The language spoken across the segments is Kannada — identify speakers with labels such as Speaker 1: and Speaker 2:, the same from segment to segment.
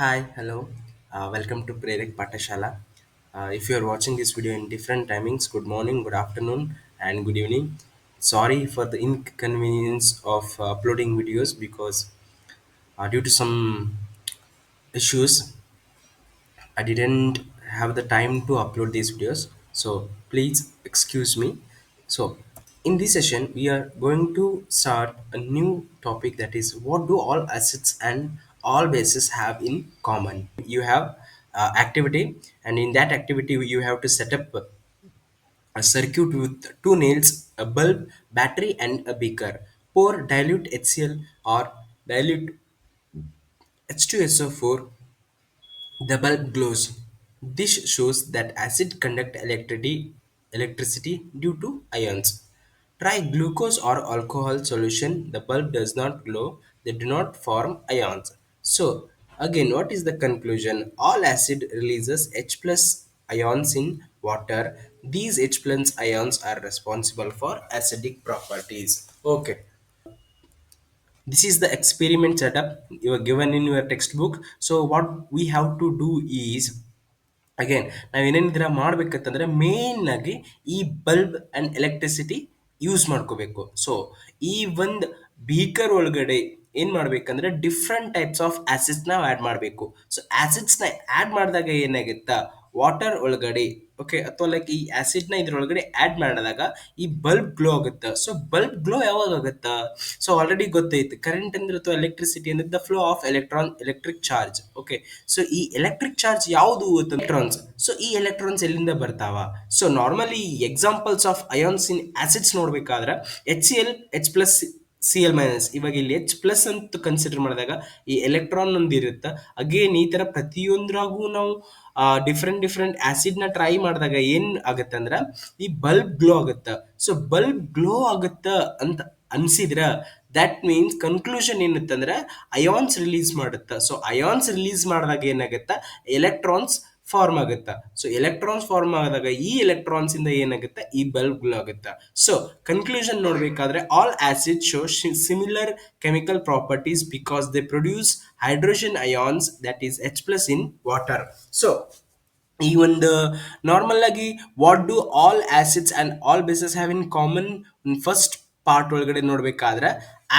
Speaker 1: Hi, hello. Uh, welcome to Prerak Patashala. Uh, if you are watching this video in different timings, good morning, good afternoon, and good evening. Sorry for the inconvenience of uh, uploading videos because uh, due to some issues, I didn't have the time to upload these videos. So please excuse me. So in this session, we are going to start a new topic that is what do all assets and all bases have in common? You have uh, activity, and in that activity, you have to set up a circuit with two nails, a bulb, battery, and a beaker. Pour dilute HCl or dilute H2SO4 the bulb glows. This shows that acid conduct electricity, electricity due to ions. Try glucose or alcohol solution. The bulb does not glow. They do not form ions. So again, what is the conclusion? All acid releases H plus ions in water. These H plus ions are responsible for acidic properties. Okay this is the experiment setup you are given in your textbook so what we have to do is again ನಾವೇನೇನಿದ್ರ ಮಾಡ್ಬೇಕಂತಂದ್ರೆ main ಆಗಿ ಈ ಬಲ್ಬ್ ಅಂಡ್ ಎಲೆಕ್ಟ್ರಿಸಿಟಿ ಯೂಸ್ ಮಾಡ್ಕೋಬೇಕು ಸೊ ಈ ಒಂದು ಬೀಕರ್ ಒಳಗಡೆ ಏನ್ ಮಾಡ್ಬೇಕಂದ್ರೆ ಡಿಫ್ರೆಂಟ್ ಟೈಪ್ಸ್ ಆಫ್ ಆಸಿಡ್ಸ್ ನಾವು ಆಡ್ ಮಾಡಬೇಕು. ಸೊ ಆಸಿಡ್ಸ್ ಆ್ಯಡ್ ಮಾಡಿದಾಗ ಏನಾಗುತ್ತಾ? ವಾಟರ್ ಒಳಗಡೆ ಓಕೆ ಅಥವಾ ಲೈಕ್ ಈ ಆಸಿಡ್ನ ಇದ್ರೊಳಗಡೆ ಆಡ್ ಮಾಡಿದಾಗ ಈ ಬಲ್ಬ್ ಗ್ಲೋ ಆಗುತ್ತೆ? ಸೊ ಬಲ್ಬ್ ಗ್ಲೋ ಯಾವಾಗ ಆಗುತ್ತಾ? ಸೊ ಆಲ್ರೆಡಿ ಗೊತ್ತೈತೆ ಕರೆಂಟ್ ಅಂದ್ರೆ ಅಥವಾ ಎಲೆಕ್ಟ್ರಿಸಿಟಿ ಅಂದ್ರೆ the flow of electron electric charge okay so ಈ ಎಲೆಕ್ಟ್ರಿಕ್ ಚಾರ್ಜ್ ಯಾವುದು ಎಲೆಕ್ಟ್ರಾನ್ಸ್ ಸೊ ಈ ಎಲೆಕ್ಟ್ರಾನ್ಸ್ ಎಲ್ಲಿಂದ ಬರ್ತಾವ? So normally examples of ions in acids ನೋಡ್ಬೇಕಾದ್ರೆ H C L H plus C L minus ಇವಾಗ ಇಲ್ಲಿ ಎಚ್ ಪ್ಲಸ್ ಅಂತ ಕನ್ಸಿಡರ್ ಮಾಡಿದಾಗ ಈ ಎಲೆಕ್ಟ್ರಾನ್ ಒಂದು ಇರುತ್ತೆ. ಅಗೇನ್ ಈ ತರ ಪ್ರತಿಯೊಂದ್ರಾಗೂ ನಾವು ಡಿಫ್ರೆಂಟ್ ಡಿಫ್ರೆಂಟ್ ಆಸಿಡ್ನ ಟ್ರೈ ಮಾಡಿದಾಗ ಏನ್ ಆಗತ್ತೆ ಅಂದ್ರ ಈ ಬಲ್ಬ್ ಗ್ಲೋ ಆಗುತ್ತ. ಸೊ ಬಲ್ಬ್ ಗ್ಲೋ ಆಗುತ್ತ ಅಂತ ಅನ್ಸಿದ್ರ ದಟ್ ಮೀನ್ಸ್ ಕನ್ಕ್ಲೂಷನ್ ಏನತ್ತಂದ್ರೆ ಅಯಾನ್ಸ್ ರಿಲೀಸ್ ಮಾಡುತ್ತ. ಸೊ ಅಯಾನ್ಸ್ ರಿಲೀಸ್ ಮಾಡಿದಾಗ ಏನಾಗುತ್ತೆ? ಎಲೆಕ್ಟ್ರಾನ್ಸ್ ಫಾರ್ಮ್ ಆಗುತ್ತಾ? ಸೊ ಎಲೆಕ್ಟ್ರಾನ್ಸ್ ಫಾರ್ಮ್ ಆದಾಗ ಈ ಎಲೆಕ್ಟ್ರಾನ್ಸ್ ಇಂದ ಏನಾಗುತ್ತೆ? ಈ ಬಲ್ಬ್ ಗ್ಲೋ ಆಗುತ್ತಾ? ಸೊ ಕನ್ಕ್ಲೂಷನ್ ನೋಡ್ಬೇಕಾದ್ರೆ all acid show similar chemical properties because they produce hydrogen ions that is H plus in water so ಈ ಒಂದು ನಾರ್ಮಲ್ ಆಗಿ what do all acids and all bases have in common first part ಒಳಗಡೆ ನೋಡ್ಬೇಕಾದ್ರೆ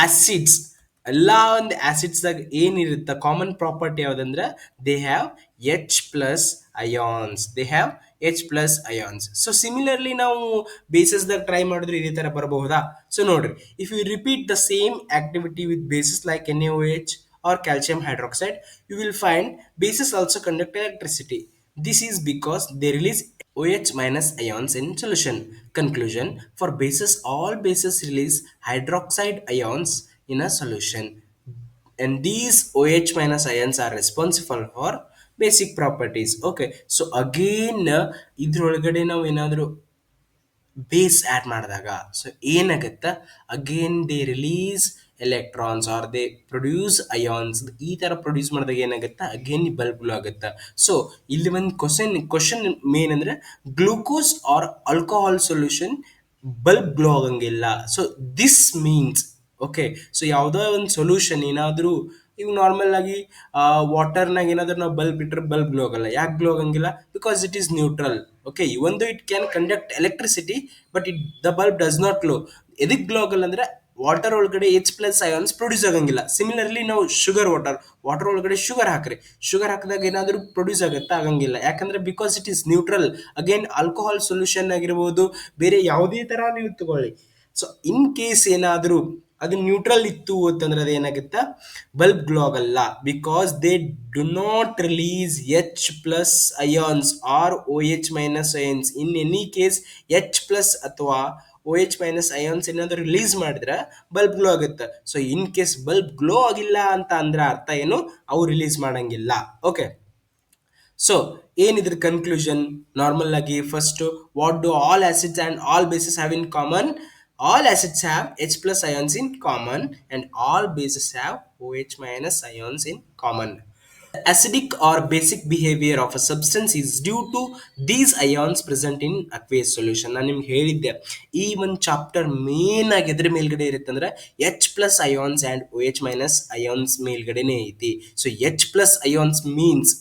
Speaker 1: ಆಸಿಡ್ಸ್ ಎಲ್ಲಾ ಒಂದು ಆಸಿಡ್ಸ್ದಾಗ ಏನಿರುತ್ತೆ? ಕಾಮನ್ ಪ್ರಾಪರ್ಟಿ ಯಾವುದಂದ್ರೆ they have H plus ions they have H plus ions so similarly ನಾವು ಬೇಸಸ್ದಾಗ ಟ್ರೈ ಮಾಡಿದ್ರೆ ಇದೇ ತರ ಬರಬಹುದಾ ಸೊ ನೋಡ್ರಿ if you repeat the same activity with bases like N A H or calcium hydroxide, you will find bases also conduct electricity. This is because they release OH minus ions in solution. Conclusion For bases, all bases release hydroxide ions in a solution. And these OH minus ions are responsible for basic properties okay so again ಇದ್ರೊಳಗಡೆ ನಾವು ಏನಾದರೂ ಬೇಸ್ ಆ್ಯಡ್ ಮಾಡಿದಾಗ ಸೊ ಏನಾಗುತ್ತೆ? Again they release electrons or they produce ions ಈ ಥರ ಪ್ರೊಡ್ಯೂಸ್ ಮಾಡಿದಾಗ ಏನಾಗುತ್ತೆ? ಅಗೇನ್ ಬಲ್ಬ್ ಗ್ಲೋ ಆಗುತ್ತೆ. ಸೊ ಇಲ್ಲಿ ಒಂದು ಕ್ವಶನ್ ಕ್ವಶನ್ ಮೇನ್ ಅಂದರೆ glucose or alcohol solution bulb glow ಆಗಂಗಿಲ್ಲ. So this means okay so ಯಾವುದೋ ಒಂದು ಸೊಲ್ಯೂಷನ್ ಏನಾದರೂ ಈಗ ನಾರ್ಮಲ್ ಆಗಿ ವಾಟರ್ನಾಗ ಏನಾದರೂ ನಾವು ಬಲ್ಬ್ ಇಟ್ಟರೆ ಬಲ್ಬ್ ಗ್ಲೋ ಆಗಲ್ಲ. ಯಾಕೆ ಗ್ಲೋ ಆಗಂಗಿಲ್ಲ? Because it is neutral okay ಒಂದು it can conduct electricity but it the bulb does not glow ಎದಕ್ಕೆ ಗ್ಲೋ ಆಗಲ್ಲ ಅಂದ್ರೆ ವಾಟರ್ ಒಳಗಡೆ ಎಚ್ ಪ್ಲಸ್ ಅಯಾನ್ಸ್ ಪ್ರೊಡ್ಯೂಸ್ ಆಗಂಗಿಲ್ಲ. ಸಿಮಿಲರ್ಲಿ ನಾವು ಶುಗರ್ ವಾಟರ್ ವಾಟರ್ ಒಳಗಡೆ ಶುಗರ್ ಹಾಕ್ರಿ. ಶುಗರ್ ಹಾಕಿದಾಗ ಏನಾದರೂ ಪ್ರೊಡ್ಯೂಸ್ ಆಗುತ್ತಾ? ಆಗಂಗಿಲ್ಲ. ಯಾಕಂದ್ರೆ because it is neutral again alcohol solution ಆಗಿರ್ಬೋದು, ಬೇರೆ ಯಾವುದೇ ತರ ನೀವು ತಗೊಳ್ಳಿ. ಸೊ ಇನ್ ಕೇಸ್ ಏನಾದರೂ ಅದು ನ್ಯೂಟ್ರಲ್ ಇತ್ತು ಅಂತಂದ್ರೆ ಅದು ಏನಾಗುತ್ತೆ? ಬಲ್ಬ್ ಗ್ಲೋ ಆಗಲ್ಲ. Because they do not release H plus ions or O H minus ions in any case H plus ಅಥವಾ ಓ ಎಚ್ ಮೈನಸ್ ಅಯಾನ್ಸ್ ಏನಾದರೂ ರಿಲೀಸ್ ಮಾಡಿದ್ರೆ ಬಲ್ಬ್ ಗ್ಲೋ ಆಗುತ್ತೆ. So in case bulb glow ಆಗಿಲ್ಲ ಅಂತ ಅಂದ್ರೆ ಅರ್ಥ ಏನು? ಅವು ರಿಲೀಸ್ ಮಾಡಂಗಿಲ್ಲ. ಓಕೆ ಸೊ ಏನಿದ್ರ ಕನ್ಕ್ಲೂಷನ್ ನಾರ್ಮಲ್ ಆಗಿ first what do all acids and all bases have in common all acids have H plus ions in common and all bases have OH minus ions in common. The acidic or basic behavior of a substance is due to these ions present in aqueous solution ನಾನು ನಿಮ್ಗೆ ಹೇಳಿದ್ದೆ ಈ ಒಂದು ಚಾಪ್ಟರ್ ಮೇನ್ ಆಗಿ ಎದ್ರ ಮೇಲ್ಗಡೆ ಇರುತ್ತೆ ಅಂದ್ರೆ H plus ions and O H minus ions ಮೇಲ್ಗಡೆನೆ ಐತಿ so H plus ions means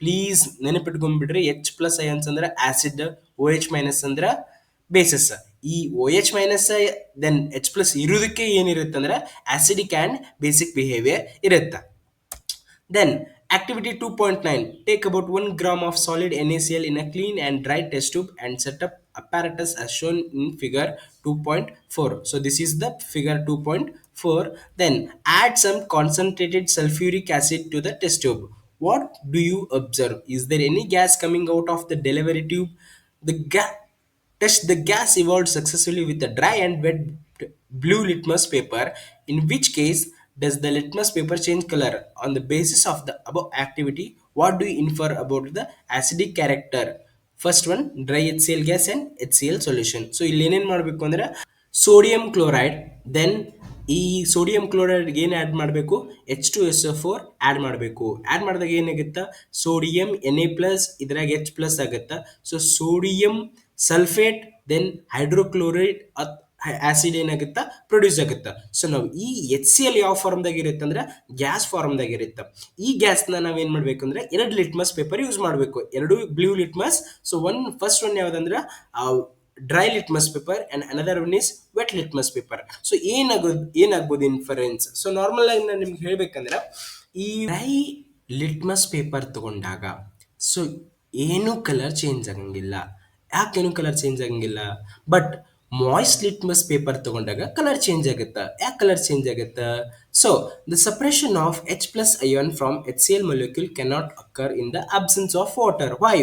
Speaker 1: please ನೆನಪಿಟ್ಕೊಂಡ್ಬಿಡ್ರಿ H plus ions ಅಂದ್ರೆ ಆಸಿಡ್ ಓ ಎಚ್ ಮೈನಸ್ ಅಂದ್ರೆ ಬೇಸಸ್ ಈ O H minus then H plus ಇರೋದಕ್ಕೆ ಏನಿರುತ್ತೆ ಅಂದ್ರೆ ಆಸಿಡಿಕ್ ಆ್ಯಂಡ್ ಬೇಸಿಕ್ ಬಿಹೇವಿಯರ್ ಇರುತ್ತೆ Then, activity 2.9 take about 1 gram of solid NaCl in a clean and dry test tube and set up apparatus as shown in figure 2.4. So, this is the figure 2.4. Then, add some concentrated sulfuric acid to the test tube. What do you observe? Is there any gas coming out of the delivery tube? The gas Test the gas evolved successfully with a dry and wet blue litmus paper, in which case does the litmus paper change color? On the basis of the above activity, what do you infer about the acidic character? first one dry H C L gas and H C L solution so ಇಲ್ಲಿ ಏನೇನು ಮಾಡಬೇಕು ಅಂದ್ರೆ ಸೋಡಿಯಂ ಕ್ಲೋರೈಡ್ ದೆನ್ ಈ ಸೋಡಿಯಂ ಕ್ಲೋರೈಡ್ಗೆ ಏನು ಆ್ಯಡ್ ಮಾಡಬೇಕು H two S A four add ಮಾಡಬೇಕು ಆ್ಯಡ್ ಮಾಡಿದಾಗ ಏನಾಗುತ್ತಾ ಸೋಡಿಯಂ ಎನ್ ಎ ಪ್ಲಸ್ ಇದ್ರಾಗ ಎಚ್ ಪ್ಲಸ್ ಆಗುತ್ತಾ so sodium sulphate then hydrochloride acid ಏನಾಗುತ್ತಾ? Produce ಆಗುತ್ತಾ. ಸೊ ನಾವು ಈ ಎಚ್ ಸಿ ಎಲ್ ಯಾವ ಫಾರ್ಮ್ದಾಗ ಇರುತ್ತೆ ಅಂದ್ರೆ ಗ್ಯಾಸ್ ಫಾರ್ಮ್ದಾಗ ಇರುತ್ತೆ. ಈ ಗ್ಯಾಸ್ನ ನಾವೇನು ಮಾಡಬೇಕು ಅಂದ್ರೆ ಎರಡು ಲಿಟ್ಮಸ್ ಪೇಪರ್ ಯೂಸ್ ಮಾಡಬೇಕು. ಎರಡು blue litmus so one first one ಯಾವುದಂದ್ರೆ dry litmus paper and another one is wet litmus paper so ಏನಾಗೋದು, ಏನಾಗ್ಬೋದು ಇನ್ಫರೆನ್ಸ್ ಸೊ ನಾರ್ಮಲ್ ಆಗಿ ನಾನು ನಿಮ್ಗೆ ಹೇಳ್ಬೇಕಂದ್ರೆ, ಈ ಡ್ರೈ ಲಿಟ್ಮಸ್ ಪೇಪರ್ ತಗೊಂಡಾಗ ಸೊ ಏನೂ ಕಲರ್ ಚೇಂಜ್ ಆಗಂಗಿಲ್ಲ. ಯಾಕೇನು ಕಲರ್ ಚೇಂಜ್ ಆಗಂಗಿಲ್ಲ? ಬಟ್ ಮಾಯ್ಸ್ಟ್ ಲಿಟ್ಮಸ್ ಪೇಪರ್ ತಗೊಂಡಾಗ ಕಲರ್ ಚೇಂಜ್ ಆಗುತ್ತಾ? ಯಾಕೆ ಕಲರ್ ಚೇಂಜ್ ಆಗುತ್ತಾ? So the separation of H plus ion from H C L molecule cannot occur in the absence of water why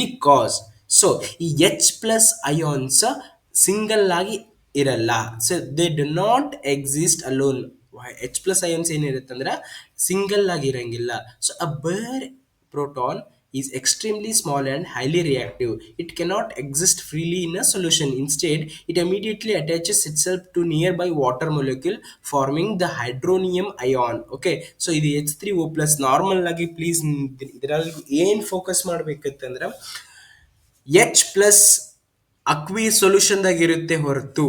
Speaker 1: because so ಈ ಎಚ್ ಪ್ಲಸ್ ಅಯಾನ್ಸ್ ಸಿಂಗಲ್ ಆಗಿ ಇರಲ್ಲ. So they do not exist alone H plus ions ಏನಿರುತ್ತೆ ಅಂದ್ರೆ ಸಿಂಗಲ್ ಆಗಿ ಇರಂಗಿಲ್ಲ. So a bare proton is extremely small and highly reactive. It cannot exist freely in a solution. Instead, it immediately attaches itself to nearby water molecule forming the hydronium ion. Okay, so ಇದು H three O plus normal ಆಗಿ ಪ್ಲೀಸ್ ಇದರಲ್ಲಿ ಏನು ಫೋಕಸ್ ಮಾಡ್ಬೇಕಂತಂದ್ರೆ ಎಚ್ ಪ್ಲಸ್ ಅಕ್ವಿ ಸೊಲ್ಯೂಷನ್ದಾಗ ಇರುತ್ತೆ ಹೊರತು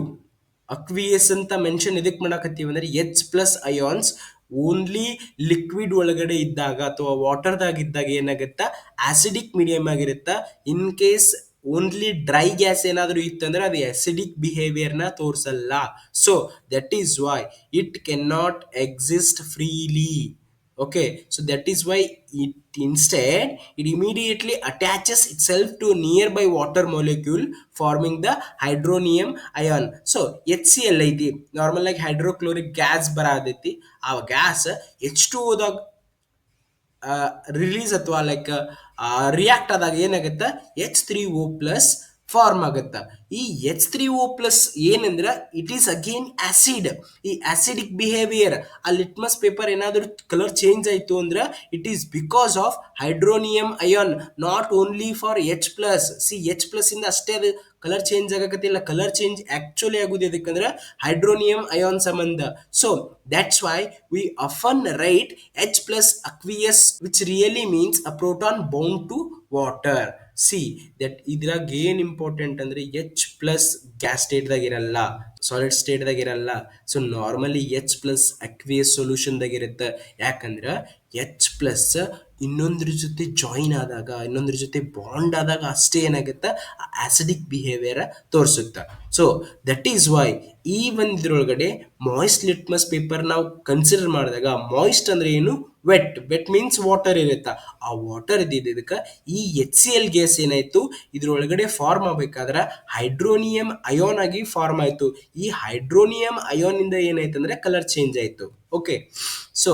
Speaker 1: ಅಕ್ವಿಯಸ್ ಅಂತ ಮೆನ್ಷನ್ ಎದಕ್ಕೆ ಮಾಡಕತ್ತೀವಿ ಅಂದ್ರೆ H plus ions only liquid ಒಳಗಡೆ ಇದ್ದಾಗ ಅಥವಾ ವಾಟರ್ದಾಗ ಇದ್ದಾಗ ಏನಾಗುತ್ತಾ? Acidic medium ಆಗಿರುತ್ತಾ? In case only dry gas ಏನಾದರೂ ಇತ್ತಂದ್ರೆ ಅದು ಆಸಿಡಿಕ್ ಬಿಹೇವಿಯರ್ನ ತೋರಿಸಲ್ಲ. So that is why it can not exist freely okay so that is why it instead it immediately attaches itself to a nearby water molecule forming the hydronium ion so HCl ಐತಿ ನಾರ್ಮಲ್ ಆಗಿ ಹೈಡ್ರೋಕ್ಲೋರಿಕ್ ಗ್ಯಾಸ್ ಬರತೈತಿ ಆ ಗ್ಯಾಸ್ ಎಚ್ ಟು ಓದಾಗ ರಿಲೀಸ್ ಅಥವಾ ಲೈಕ್ ರಿಯಾಕ್ಟ್ ಆದಾಗ ಏನಾಗುತ್ತೆ H three O plus form ಆಗುತ್ತೆ. ಈ ಎಚ್ ತ್ರೀ ಓ ಪ್ಲಸ್ ಏನಂದ್ರೆ ಇಟ್ ಈಸ್ ಅಗೇನ್ ಆಸಿಡ್ ಈ ಆಸಿಡಿಕ್ ಬಿಹೇವಿಯರ್ ಆ ಲಿಟ್ಮಸ್ ಪೇಪರ್ ಏನಾದರೂ ಕಲರ್ ಚೇಂಜ್ ಆಯಿತು ಅಂದ್ರೆ it is because of hydronium ion not only for H plus C H plus ಇಂದ ಅಷ್ಟೇ ಅದು ಕಲರ್ ಚೇಂಜ್ ಆಗಕತ್ತಿಲ್ಲ ಕಲರ್ ಚೇಂಜ್ ಆಕ್ಚುಲಿ ಆಗುದು ಎದಕ್ಕಂದ್ರೆ ಹೈಡ್ರೋನಿಯಂ ಅಯಾನ್ ಸಂಬಂಧ. So that's why we often write H plus aqueous which really means a proton bound to water. See that ಇದ್ರಾಗ ಏನು ಇಂಪಾರ್ಟೆಂಟ್ ಅಂದ್ರೆ ಎಚ್ ಪ್ಲಸ್ ಗ್ಯಾಸ್ಟೇಟ್ದಾಗ ಇರಲ್ಲ ಸಾಲಿಡ್ ಸ್ಟೇಟ್ದಾಗ ಇರಲ್ಲ. So normally H plus aqueous ಸೊಲ್ಯೂಷನ್ದಾಗ ಇರುತ್ತೆ. ಯಾಕಂದ್ರೆ ಎಚ್ ಪ್ಲಸ್ ಇನ್ನೊಂದ್ರ ಜೊತೆ ಜಾಯಿನ್ ಆದಾಗ, ಇನ್ನೊಂದ್ರ ಜೊತೆ ಬಾಂಡ್ ಆದಾಗ ಅಷ್ಟೇ ಏನಾಗುತ್ತೆ? ಆಸಿಡಿಕ್ ಬಿಹೇವಿಯರ್ ತೋರಿಸುತ್ತೆ. ಸೊ ದಟ್ ಈಸ್ ವೈ ಈ ಒಂದು ಇದ್ರೊಳಗಡೆ ಮಾಯ್ಸ್ಟ್ ಲಿಟ್ಮಸ್ ಪೇಪರ್ ನಾವು ಕನ್ಸಿಡರ್ ಮಾಡಿದಾಗ ಮಾಯ್ಸ್ಟ್ ಅಂದ್ರೆ ಏನು? ವೆಟ್ ವೆಟ್ ಮೀನ್ಸ್ ವಾಟರ್ ಇರುತ್ತೆ. ಆ ವಾಟರ್ ಇದ್ದಿದ್ದಕ್ಕೆ ಈ ಎಚ್ ಸಿ ಎಲ್ ಗ್ಯಾಸ್ ಏನಾಯ್ತು? ಇದ್ರೊಳಗಡೆ ಫಾರ್ಮ್ ಆಗಬೇಕಾದ್ರೆ ಹೈಡ್ರೋನಿಯಂ ಅಯೋನ್ ಆಗಿ ಫಾರ್ಮ್ ಆಯ್ತು. ಈ ಹೈಡ್ರೋನಿಯಂ ಅಯೋನ್ ಇಂದ ಏನಾಯ್ತು ಅಂದ್ರೆ ಕಲರ್ ಚೇಂಜ್ ಆಯ್ತು. Okay so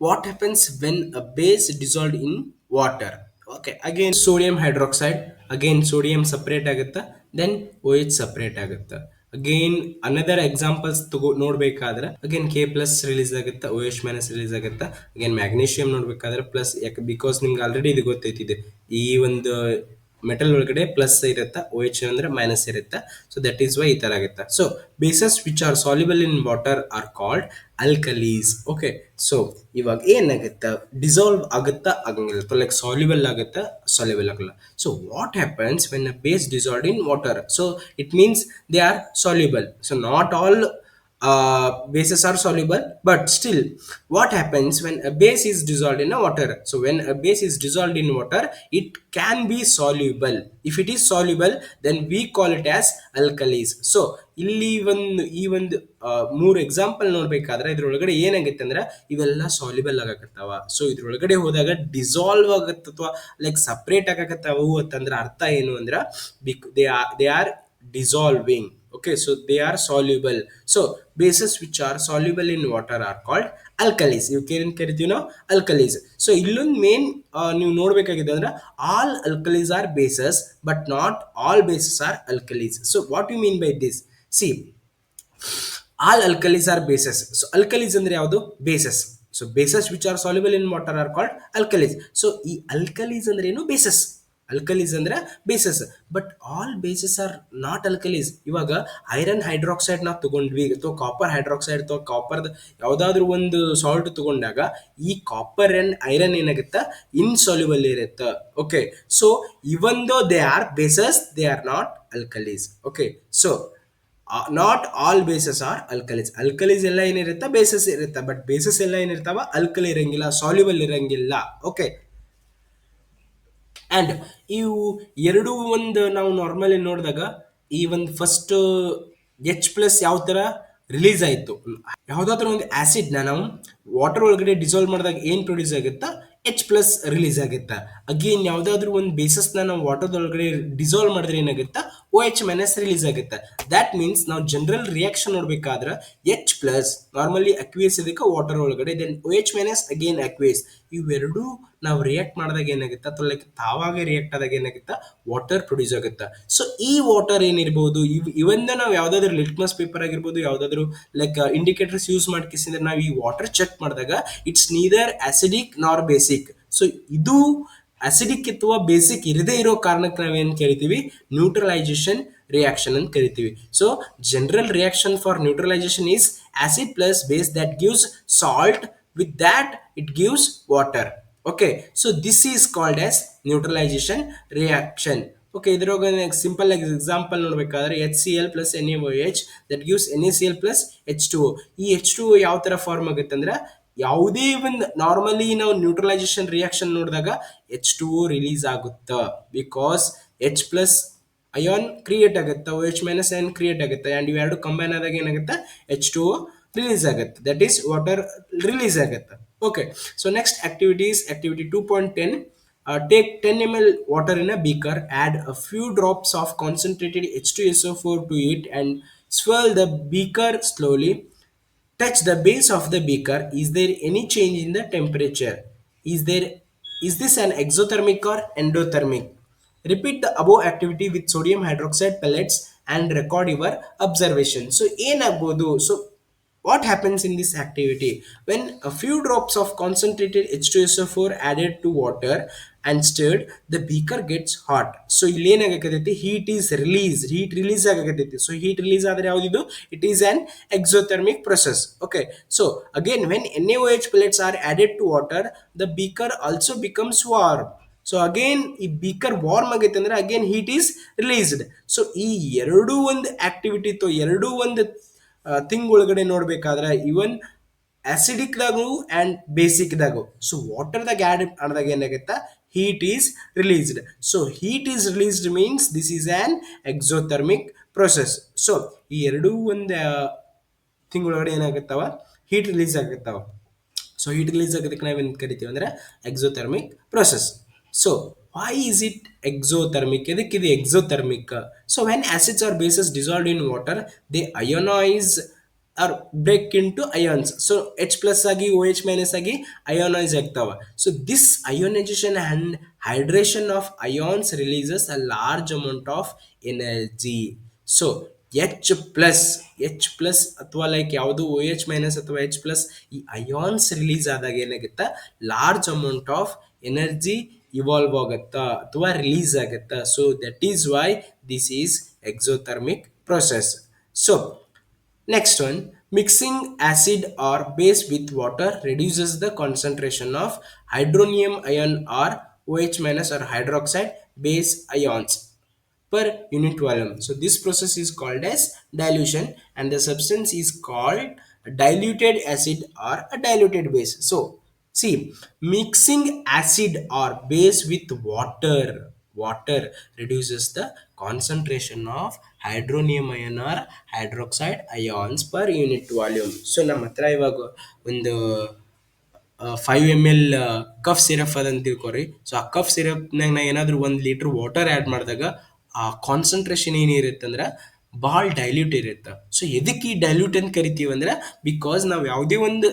Speaker 1: what happens when a base dissolve in water okay again sodium hydroxide again sodium separate separate then O H separate ಆಗುತ್ತೆ. ಅಗೇನ್ ಅನದರ್ ಎಕ್ಸಾಂಪಲ್ಸ್ ತಗೋ, ನೋಡ್ಬೇಕಾದ್ರೆ ಅಗೇನ್ ಕೆ ಪ್ಲಸ್ ರಿಲೀಸ್ ಆಗುತ್ತೆ ಓ ಎಚ್ ಮೈನಸ್ ರಿಲೀಸ್ ಆಗುತ್ತೆ ಅಗೇನ್ ಮ್ಯಾಗ್ನೀಷಿಯಂ ನೋಡ್ಬೇಕಾದ್ರೆ ಪ್ಲಸ್ ಯಾಕೆ ಬಿಕಾಸ್ ನಿಮ್ಗೆ ಆಲ್ರೆಡಿ ಇದು ಗೊತ್ತೈತಿದೆ ಈ ಒಂದು ಮೆಟಲ್ ಒಳಗಡೆ ಪ್ಲಸ್ ಇರುತ್ತೆ ಓ ಎಚ್ ಅಂದ್ರೆ ಮೈನಸ್ ಇರುತ್ತೆ. ಸೊ ದಟ್ ಈಸ್ ವೈ ಈ ತರ ಆಗುತ್ತೆ. So bases which are soluble in water are called alkalis okay so ಇವಾಗ ಏನಾಗುತ್ತೆ? ಡಿಸಾಲ್ವ್ ಆಗುತ್ತಾ? ಆಗಂಗಿಲ್ಲ ಲೈಕ್ ಸಾಲ್ಯುಬಲ್ ಆಗುತ್ತಾ? ಸಾಲ್ಯುಬಲ್ ಆಗಲ್ಲ. So what happens when a base dissolve in water so it means they are soluble so not all uh, bases are soluble but still what happens when a base is dissolved in a water so when a base is dissolved in water it can be soluble if it is soluble then we call it as alkalis so ಇಲ್ಲಿ ಒಂದು ಈ ಒಂದು ಮೂರು ಎಕ್ಸಾಂಪಲ್ ನೋಡ್ಬೇಕಾದ್ರೆ ಇದ್ರೊಳಗಡೆ ಏನಾಗುತ್ತೆ ಅಂದ್ರೆ ಇವೆಲ್ಲ ಸಾಲ್ಯುಬಲ್ ಆಗಕತ್ತಾವ ಸೊ ಇದ್ರೊಳಗಡೆ ಹೋದಾಗ ಡಿಸಾಲ್ವ್ ಆಗತ್ತ ಅಥವಾ ಲೈಕ್ ಸಪ್ರೇಟ್ ಆಗಕತ್ತಾವು ಅಂತಂದ್ರೆ ಅರ್ಥ ಏನು ಅಂದ್ರೆ because they are they are dissolving okay, so they are soluble. So, bases which are soluble in water are called alkalis ಇವಕ್ಕೆ ಏನೇನು ಕರಿತೀವಿ ನಾವು ಅಲ್ಕಲೀಸ್ ಸೊ ಇಲ್ಲೊಂದು ಮೇನ್ ನೀವು ನೋಡಬೇಕಾಗಿದೆ ಅಂದ್ರೆ all alkalis are bases but not all bases are alkalis so what you mean by this see all alkalis are bases so alkalis ಅಂದ್ರೆ ಯಾವುದು? Bases so bases which are soluble in water are called alkalis so ಈ ಅಲ್ಕಲೀಸ್ ಅಂದ್ರೆ ಏನು? ಬೇಸಸ್ ಅಲ್ಕಲೀಸ್ ಅಂದರೆ bases but all bases are not alkalis ಇವಾಗ ಐರನ್ ಹೈಡ್ರಾಕ್ಸೈಡ್ ನಾವು ತಗೊಂಡ್ವಿ. ಅಥವಾ ಕಾಪರ್ ಹೈಡ್ರಾಕ್ಸೈಡ್ ಅಥವಾ ಕಾಪರ್ ಯಾವುದಾದ್ರೂ ಒಂದು ಸಾಲ್ಟ್ ತಗೊಂಡಾಗ ಈ ಕಾಪರ್ ಆ್ಯಂಡ್ ಐರನ್ ಏನಾಗುತ್ತೆ? ಇನ್ಸಾಲ್ಯುಬಲ್ ಇರುತ್ತೆ. Okay so even though they are bases they are not alkalis okay so not all bases are alkalis alkalis ಎಲ್ಲ ಏನಿರುತ್ತೆ? ಬೇಸಸ್ ಇರುತ್ತೆ. ಬಟ್ ಬೇಸಸ್ ಎಲ್ಲ ಏನಿರ್ತಾವ? ಅಲ್ಕಲಿ ಇರಂಗಿಲ್ಲ ಸಾಲ್ಯುಬಲ್ ಇರಂಗಿಲ್ಲ. ಓಕೆ ಆ್ಯಂಡ್ ಇವು ಎರಡೂ ಒಂದು ನಾವು ನಾರ್ಮಲಿ ನೋಡಿದಾಗ ಈ ಒಂದು ಫಸ್ಟ್ ಎಚ್ ಪ್ಲಸ್ ಯಾವ ಥರ ರಿಲೀಸ್ ಆಯಿತು. ಯಾವುದಾದ್ರೂ ಒಂದು ಆ್ಯಸಿಡ್ನ ನಾವು ವಾಟರ್ ಒಳಗಡೆ ಡಿಸಾಲ್ವ್ ಮಾಡಿದಾಗ ಏನು ಪ್ರೊಡ್ಯೂಸ್ ಆಗುತ್ತಾ? ಎಚ್ ಪ್ಲಸ್ ರಿಲೀಸ್ ಆಗುತ್ತಾ? ಅಗೇನ್ ಯಾವುದಾದ್ರೂ ಒಂದು ಬೇಸಸ್ನ ನಾವು ವಾಟರ್ ಒಳಗಡೆ ಡಿಸಾಲ್ವ್ ಮಾಡಿದ್ರೆ ಏನಾಗುತ್ತಾ? ಓ ಎಚ್ ಮೈನಸ್ ರಿಲೀಸ್ ಆಗುತ್ತೆ? ದ್ಯಾಟ್ ಮೀನ್ಸ್ ನಾವು ಜನರಲ್ ರಿಯಾಕ್ಷನ್ ನೋಡಬೇಕಾದ್ರೆ ಎಚ್ ಪ್ಲಸ್ ನಾರ್ಮಲಿ ಅಕ್ವೇಸ್ ಇದಕ್ಕೆ ವಾಟರ್ ಒಳಗಡೆ then O H minus again aqueous ಇವೆರಡೂ ನಾವು ರಿಯಾಕ್ಟ್ ಮಾಡಿದಾಗ ಏನಾಗುತ್ತೆ? ಅಥವಾ ಲೈಕ್ ತಾವಾಗೆ ರಿಯಾಕ್ಟ್ ಆದಾಗ ಏನಾಗುತ್ತೆ? ವಾಟರ್ ಪ್ರೊಡ್ಯೂಸ್ ಆಗುತ್ತೆ. ಸೊ ಈ ವಾಟರ್ ಏನಿರ್ಬೋದು, ಇವ್, ಇವಂದ ನಾವು ಯಾವುದಾದ್ರೂ ಲಿಟ್ಮಸ್ ಪೇಪರ್ ಆಗಿರ್ಬೋದು, ಯಾವುದಾದ್ರೂ ಲೈಕ್ ಇಂಡಿಕೇಟರ್ಸ್ ಯೂಸ್ ಮಾಡ್ಕಿಸಿದ್ರೆ ನಾವು ಈ ವಾಟರ್ ಚೆಕ್ ಮಾಡಿದಾಗ it's neither acidic nor basic so ಇದು ಅಸಿಡಿಕ್ ಅಥವಾ ಬೇಸಿಕ್ ಇರದೇ ಇರೋ ಕಾರಣಕ್ಕೆ ನಾವೇನು ಕರಿತೀವಿ? ನ್ಯೂಟ್ರಲೈಸೇಷನ್ ರಿಯಾಕ್ಷನ್ ಅಂತ ಕರಿತೀವಿ. So general reaction for neutralisation is acid plus base that gives salt with that it gives water. Okay, so this is called as neutralization reaction. Okay ಇದ್ರೊಳಗೆ ಸಿಂಪಲ್ ಆಗಿ ಎಕ್ಸಾಂಪಲ್ ನೋಡಬೇಕಾದ್ರೆ H C L plus N A O H that gives N A C L plus H two ಈ ಎಚ್ ಟು ಯಾವ ಥರ ಫಾರ್ಮ್ ಆಗುತ್ತೆ ಅಂದ್ರೆ ಯಾವುದೇ ಒಂದು ನಾರ್ಮಲಿ ನಾವು ನ್ಯೂಟ್ರಲೈಸೇಷನ್ ರಿಯಾಕ್ಷನ್ ನೋಡಿದಾಗ ಎಚ್ ಟು ರಿಲೀಸ್ ಆಗುತ್ತೆ. Because H plus ion create ಆಗುತ್ತೆ O H minus ion create ಆಗುತ್ತೆ ಆ್ಯಂಡ್ ಇವೆರಡು ಕಂಬೈನ್ ಆದಾಗ ಏನಾಗುತ್ತೆ? ಎಚ್ ಟು ರಿಲೀಸ್ ಆಗುತ್ತೆ. ದಟ್ ಈಸ್ ವಾಟರ್ ರಿಲೀಸ್ ಆಗುತ್ತೆ. okay so next activities activity two point ten take ten M L water in a beaker add a few drops of concentrated H two S O four to it and swirl the beaker slowly touch the base of the beaker is there any change in the temperature is there is this an exothermic or endothermic repeat the above activity with sodium hydroxide pellets and record your observation so ಏನಾಗ್ಬೋದು so What happens in this activity when a few drops of concentrated H2SO4 added to water and stirred the beaker gets hot so heat is released heat release so heat release it is an exothermic process okay so again when NaOH pellets are added to water the beaker also becomes warm so again if beaker warm ಆಗೈತೆ heat again heat is released so ಈ ಎರಡೂ ಒಂದು ಆಕ್ಟಿವಿಟಿ ತೋ ಥಿಂಗ್ ಒಳಗಡೆ ನೋಡ್ಬೇಕಾದ್ರೆ ಇವನ್ ಆಸಿಡಿಕ್ದಾಗು ಆ್ಯಂಡ್ ಬೇಸಿಕ್ದಾಗು ಸೊ ವಾಟರ್ದಾಗ ಆ್ಯಡ್ ಮಾಡಿದಾಗ ಏನಾಗುತ್ತೆ? Heat is released so heat is released means this is an exothermic process so ಈ ಎರಡೂ ಒಂದು ಥಿಂಗ್ ಒಳಗಡೆ ಏನಾಗುತ್ತವ? ಹೀಟ್ ರಿಲೀಸ್ ಆಗುತ್ತವ. ಸೊ ಹೀಟ್ ರಿಲೀಸ್ ಆಗೋದಕ್ಕೆ ನಾವೇನು ಕರಿತೀವಿ ಅಂದರೆ exothermic process so why is it exothermic ಎದಕ್ಕಿದೆ exothermic so when acids or bases dissolved in water they ionize or break into ions so H plus ಆಗಿ ಓ ಎಚ್ ಮೈನಸ್ ಆಗಿ ಅಯೋನೈಸ್ ಆಗ್ತಾವ so this ionisation and hydration of ions releases a large amount of energy so H plus H plus ಅಥವಾ ಲೈಕ್ ಯಾವುದು ಓ ಎಚ್ ಮೈನಸ್ ಅಥವಾ ಎಚ್ ಪ್ಲಸ್ ಈ ಅಯಾನ್ಸ್ ರಿಲೀಸ್ ಆದಾಗ ಏನಾಗುತ್ತಾ? Large amount of energy evolve ಆಗುತ್ತಾ? ಅಥವಾ ರಿಲೀಸ್ ಆಗುತ್ತಾ? So that is why this is exothermic process so next one mixing acid or base with water water the concentration of hydronium ion or O H minus or hydroxide base ions. Per unit volume. So this process is called as dilution and the substance is called diluted acid or a diluted base. So see mixing acid or base with water water reduces the concentration of hydronium ion or hydroxide ions per unit volume. So ನಮ್ಮ ಹತ್ರ ಇವಾಗ ಒಂದು five M L cough syrup ಅದಂತ ತಿಳ್ಕೊರಿ ಸೊ ಆ ಕಫ್ ಸಿರಪ್ನಾಗ ನಾ ಏನಾದರೂ ಒಂದು ಲೀಟ್ರ್ ವಾಟರ್ ಆ್ಯಡ್ ಮಾಡಿದಾಗ ಆ ಕಾನ್ಸಂಟ್ರೇಷನ್ ಏನಿರುತ್ತೆ ಅಂದ್ರೆ ಭಾಳ ಡೈಲ್ಯೂಟ್ ಇರುತ್ತೆ. ಸೊ ಎದಕ್ಕೆ ಈ ಡೈಲ್ಯೂಟ್ ಅಂತ ಕರಿತೀವಿ ಅಂದ್ರೆ ಬಿಕಾಸ್ ನಾವು ಯಾವುದೇ ಒಂದು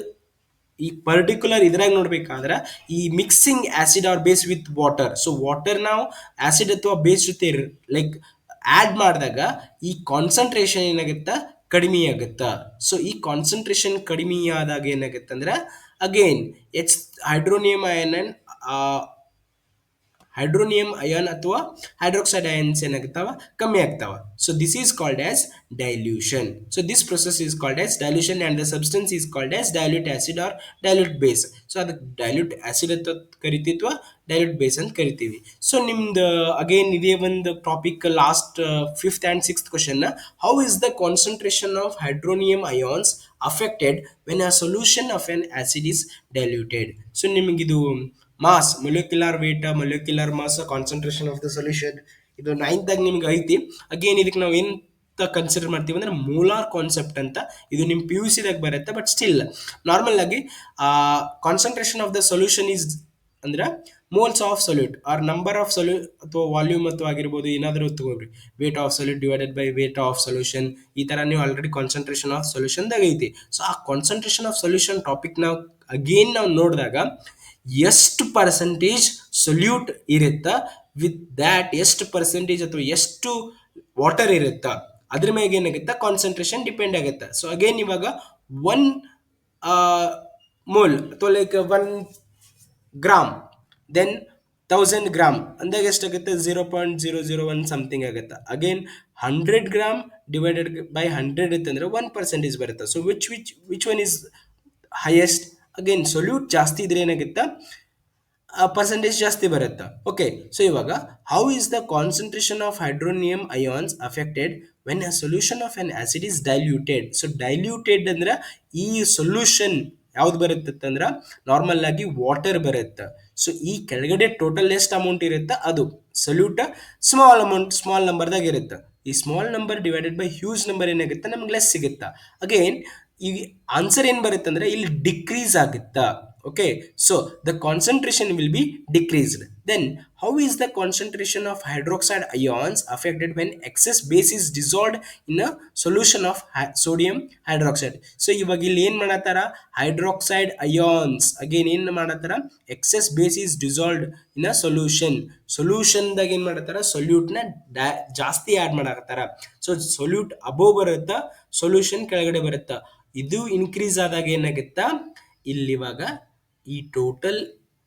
Speaker 1: ಈ ಪರ್ಟಿಕ್ಯುಲರ್ ಇದ್ರಾಗ ನೋಡ್ಬೇಕಾದ್ರೆ ಈ mixing acid or base with water so water ನಾವು ಆಸಿಡ್ ಅಥವಾ ಬೇಸ್ ಜೊತೆ ಲೈಕ್ ಆ್ಯಡ್ ಮಾಡಿದಾಗ ಈ ಕಾನ್ಸಂಟ್ರೇಷನ್ ಏನಾಗುತ್ತೆ? ಕಡಿಮೆ ಆಗುತ್ತಾ? ಸೊ ಈ ಕಾನ್ಸಂಟ್ರೇಷನ್ ಕಡಿಮೆ ಆದಾಗ ಏನಾಗುತ್ತೆ ಅಂದ್ರೆ again H hydronium ion hydronium ion ಅಥವಾ ಹೈಡ್ರೋಕ್ಸೈಡ್ ಅಯನ್ಸ್ ಏನಾಗ್ತಾವ ಕಮ್ಮಿ ಆಗ್ತಾವ. So this is called as dilution so this process is called as dilution and the substance is called as dilute acid or dilute base so ಅದಕ್ಕೆ ಡೈಲ್ಯೂಟ್ ಆಸಿಡ್ ಅಂತ ಕರಿತೀವಿ ಅಥವಾ ಡೈಲ್ಯೂಟ್ ಬೇಸ್ ಅಂತ ಕರಿತೀವಿ. ಸೊ ನಿಮ್ದು ಅಗೇನ್ ಇದೇ ಒಂದು topic last fifth and sixth question how is the concentration of hydronium ions affected when a solution of an acid is diluted so ನಿಮಗಿದು mass molecular weight molecular mass concentration of the solution ಇದು ನೈನ್ತ್ದಾಗ ನಿಮ್ಗೆ ಐತಿ. ಅಗೇನ್ ಇದಕ್ಕೆ ನಾವು ಏನು ಕನ್ಸಿಡರ್ ಮಾಡ್ತೀವಿ ಅಂದ್ರೆ ಮೂಲಾರ್ ಕಾನ್ಸೆಪ್ಟ್ ಅಂತ ಇದು ನಿಮ್ಮ ಪಿ ಯು ಸಿದಾಗ ಬರುತ್ತೆ ಬಟ್ ಸ್ಟಿಲ್ ನಾರ್ಮಲ್ ಆಗಿ concentration of the solution is ಅಂದ್ರೆ moles of solute or number of solute ಅಥವಾ ವಾಲ್ಯೂಮ್ ಅಥವಾ ಆಗಿರ್ಬೋದು, ಏನಾದರೂ ತಗೋರಿ weight of solute divided by weight of solution ಈ ಥರ ನೀವು ಆಲ್ರೆಡಿ ಕಾನ್ಸಂಟ್ರೇಷನ್ ಆಫ್ ಸೊಲ್ಯೂಷನ್ದಾಗ ಐತಿ. So a concentration of solution topic ನಾವು ಅಗೇನ್ ನಾವು ನೋಡಿದಾಗ ಎಷ್ಟು ಪರ್ಸೆಂಟೇಜ್ ಸೊಲ್ಯೂಟ್ ಇರುತ್ತಾ? ವಿತ್ ದ್ಯಾಟ್ ಎಷ್ಟು ಪರ್ಸೆಂಟೇಜ್ ಅಥವಾ ಎಷ್ಟು ವಾಟರ್ ಇರುತ್ತಾ? ಅದ್ರ ಮೇಲೆ ಏನಾಗುತ್ತೆ? ಕಾನ್ಸಂಟ್ರೇಷನ್ ಡಿಪೆಂಡ್ ಆಗುತ್ತೆ? ಸೊ ಅಗೇನ್ ಇವಾಗ ಒನ್ ಮೋಲ್ ಅಥವಾ like one gram then thousand gram ಅಂದಾಗ ಎಷ್ಟಾಗುತ್ತೆ? Zero point zero zero one something ಆಗುತ್ತೆ? Again hundred gram divided by hundred ಇತ್ತಂದ್ರೆ ಒನ್ ಪರ್ಸೆಂಟೇಜ್ ಬರುತ್ತೆ? So which which which one is highest again solute ಜಾಸ್ತಿ ಇದ್ರೆ ಏನಾಗುತ್ತೆ? ಪರ್ಸೆಂಟೇಜ್ ಜಾಸ್ತಿ ಬರುತ್ತೆ. ಓಕೆ ಸೊ ಇವಾಗ how is the concentration of hydronium ions affected when a solution of an acid is diluted so diluted ಅಂದ್ರೆ ಈ ಸೊಲ್ಯೂಷನ್ ಯಾವ್ದು ಬರುತ್ತೆ ಅಂದ್ರೆ ನಾರ್ಮಲ್ ಆಗಿ ವಾಟರ್ ಬರುತ್ತೆ. ಸೊ ಈ ಕೆಳಗಡೆ ಟೋಟಲ್ ಎಷ್ಟು ಅಮೌಂಟ್ ಇರುತ್ತೆ? ಅದು ಸೊಲ್ಯೂಟ್ ಸ್ಮಾಲ್ ಅಮೌಂಟ್ ಸ್ಮಾಲ್ ನಂಬರ್ದಾಗ ಇರುತ್ತೆ. ಈ small number divided by huge number ಏನಾಗುತ್ತೆ? ನಮ್ಗೆ ಲೆಸ್ ಸಿಗುತ್ತೆ? ಅಗೇನ್ ಈ ಆನ್ಸರ್ ಏನು ಬರುತ್ತೆ ಅಂದ್ರೆ ಇಲ್ಲಿ ಡಿಕ್ರೀಸ್ ಆಗುತ್ತಾ? Okay so the concentration will be decreased then how is the concentration of hydroxide ions affected when excess base is dissolved in a solution of sodium hydroxide so ಇವಾಗ ಇಲ್ಲಿ ಏನು ಮಾಡತ್ತಾರ? ಹೈಡ್ರಾಕ್ಸೈಡ್ ಅಯಾನ್ಸ್ ಅಗೇನ್ ಏನು ಮಾಡತ್ತಾರ? Excess base is dissolved in a solution ಸೊಲ್ಯೂಷನ್ದಾಗ ಏನು ಮಾಡತ್ತಾರ? ಸೊಲ್ಯೂಟ್ನ ಜಾಸ್ತಿ ಆ್ಯಡ್ ಮಾಡಾಕತ್ತಾರ ಸೊ ಸೊಲ್ಯೂಟ್ ಅಬೋವ್ ಬರುತ್ತಾ? ಸೊಲ್ಯೂಷನ್ ಕೆಳಗಡೆ ಬರುತ್ತಾ? ಇದು ಇನ್ಕ್ರೀಸ್ ಆದಾಗ ಏನಾಗುತ್ತಾ? ಇಲ್ಲಿವಾಗ ಈ ಟೋಟಲ್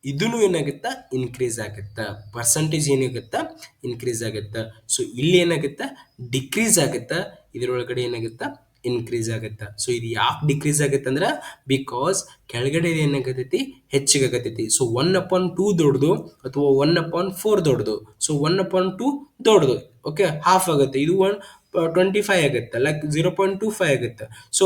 Speaker 1: ಇದೂ ಏನಾಗುತ್ತಾ? ಇನ್ಕ್ರೀಸ್ ಆಗುತ್ತಾ? ಪರ್ಸಂಟೇಜ್ ಏನಾಗುತ್ತಾ ಇನ್ಕ್ರೀಸ್ ಆಗುತ್ತಾ? ಸೊ ಇಲ್ಲಿ ಏನಾಗುತ್ತಾ? ಡಿಕ್ರೀಸ್ ಆಗುತ್ತಾ? ಇದರೊಳಗಡೆ ಏನಾಗುತ್ತಾ? ಇನ್ಕ್ರೀಸ್ ಆಗುತ್ತಾ? ಸೊ ಇದು ಯಾಕೆ ಡಿಕ್ರೀಸ್ ಆಗುತ್ತೆ ಅಂದ್ರೆ ಬಿಕಾಸ್ ಕೆಳಗಡೆ ಏನಾಗತೈತಿ? ಹೆಚ್ಚಿಗೆ ಆಗತೈತಿ. ಸೊ ಒನ್ ಅಪಾನ್ ಟೂ ದೊಡ್ಡದು ಅಥವಾ ಒನ್ ಅಪಾನ್ ಫೋರ್ ದೊಡ್ಡದು. ಸೊ ಒನ್ ಅಪಾನ್ ಟೂ ದೊಡ್ಡದು. ಓಕೆ ಹಾಫ್ ಆಗುತ್ತೆ. ಇದು ಒನ್ ಟ್ವೆಂಟಿ ಫೈವ್ ಆಗುತ್ತೆ like zero point two five ಆಗುತ್ತೆ. ಸೊ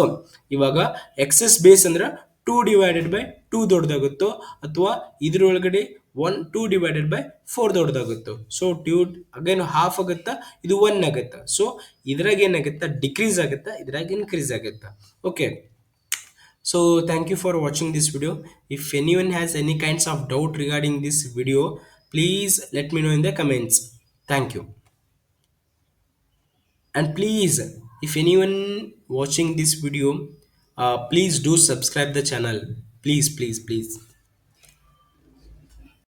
Speaker 1: ಇವಾಗ ಎಕ್ಸಸ್ ಬೇಸ್ ಅಂದ್ರೆ ಟೂ ಡಿವೈಡೆಡ್ ಬೈ ಟೂ ದೊಡ್ಡದಾಗುತ್ತೋ ಅಥವಾ ಇದರೊಳಗಡೆ one two divided by four ದೊಡ್ಡದಾಗುತ್ತೋ. So two again half ಆಗುತ್ತಾ, ಇದು ಒನ್ ಆಗುತ್ತೆ. ಸೊ ಇದ್ರಾಗ ಏನಾಗುತ್ತೆ ಡಿಕ್ರೀಸ್ ಆಗುತ್ತೆ, ಇದ್ರಾಗ ಇನ್ಕ್ರೀಸ್ ಆಗುತ್ತೆ. Okay so thank you for watching this video if any one has any kinds of doubt regarding this video please let me know in the comments thank you. And please, if anyone watching this video, uh, please do subscribe the channel. Please, please, please.